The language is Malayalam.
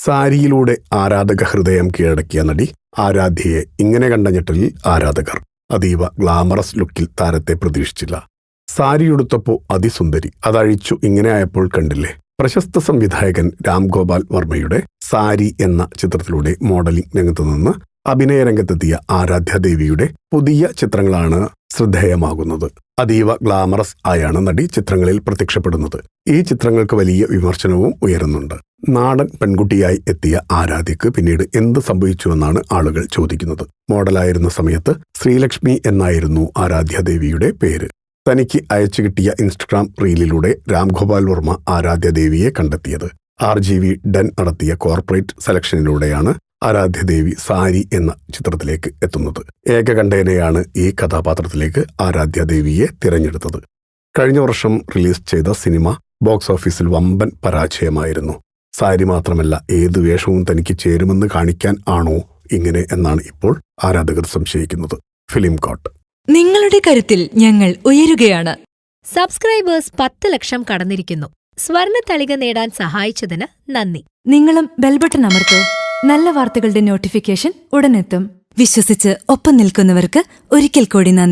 സാരിയിലൂടെ ആരാധക ഹൃദയം കീഴടക്കിയ നടി ആരാധ്യയെ ഇങ്ങനെ കണ്ട ഞെട്ടലിൽ ആരാധകർ അതീവ ഗ്ലാമറസ് ലുക്കിൽ താരത്തെ പ്രതീക്ഷിച്ചില്ല. സാരി ഉടുത്തപ്പോ അതിസുന്ദരി. അതഴിച്ചു ഇങ്ങനെ ആയപ്പോൾ കണ്ടില്ലേ? പ്രശസ്ത സംവിധായകൻ രാം ഗോപാൽ വർമ്മയുടെ സാരി എന്ന ചിത്രത്തിലൂടെ മോഡലിംഗ് രംഗത്തു നിന്ന് അഭിനയ രംഗത്തെത്തിയ ആരാധ്യാദേവിയുടെ പുതിയ ചിത്രങ്ങളാണ് ശ്രദ്ധേയമാകുന്നത്. അതീവ ഗ്ലാമറസ് ആയാണ് നടി ചിത്രങ്ങളിൽ പ്രത്യക്ഷപ്പെടുന്നത്. ഈ ചിത്രങ്ങൾക്ക് വലിയ വിമർശനവും ഉയരുന്നുണ്ട്. നാടൻ പെൺകുട്ടിയായി എത്തിയ ആരാധ്യക്ക് പിന്നീട് എന്ത് സംഭവിച്ചുവെന്നാണ് ആളുകൾ ചോദിക്കുന്നത്. മോഡലായിരുന്ന സമയത്ത് ശ്രീലക്ഷ്മി എന്നായിരുന്നു ആരാധ്യാദേവിയുടെ പേര്. തനിക്ക് അയച്ചു കിട്ടിയ ഇൻസ്റ്റഗ്രാം റീലിലൂടെ രാംഗോപാൽ വർമ്മ ആരാധ്യദേവിയെ കണ്ടെത്തിയത്. ആർ ജി വി ഡൻ നടത്തിയ കോർപ്പറേറ്റ് സെലക്ഷനിലൂടെയാണ് ആരാധ്യദേവി സാരി എന്ന ചിത്രത്തിലേക്ക് എത്തുന്നത്. ഏകകണ്ഠേനയാണ് ഈ കഥാപാത്രത്തിലേക്ക് ആരാധ്യദേവിയെ തിരഞ്ഞെടുത്തത്. കഴിഞ്ഞ വർഷം റിലീസ് ചെയ്ത സിനിമ ബോക്സ് ഓഫീസിൽ വമ്പൻ പരാജയമായിരുന്നു. സാരി മാത്രമല്ല ഏത് വേഷവും തനിക്ക് ചേരുമെന്ന് കാണിക്കാൻ ആണോ ഇങ്ങനെ എന്നാണ് ഇപ്പോൾ ആരാധകർ സംശയിക്കുന്നത്. ഫിലിം കോട്ട് നിങ്ങളുടെ കരുത്തിൽ ഞങ്ങൾ ഉയരുകയാണ്. സബ്സ്ക്രൈബേഴ്സ് പത്ത് ലക്ഷം കടന്നിരിക്കുന്നു. സ്വർണ തളിക നേടാൻ സഹായിച്ചതിന് നന്ദി. നിങ്ങളും ബെൽബട്ടൺ അമർത്തോ. നല്ല വാർത്തകളുടെ നോട്ടിഫിക്കേഷൻ ഉടനെത്തും. വിശ്വസിച്ച് ഒപ്പം നിൽക്കുന്നവർക്ക് ഒരിക്കൽ കൂടി നന്ദി.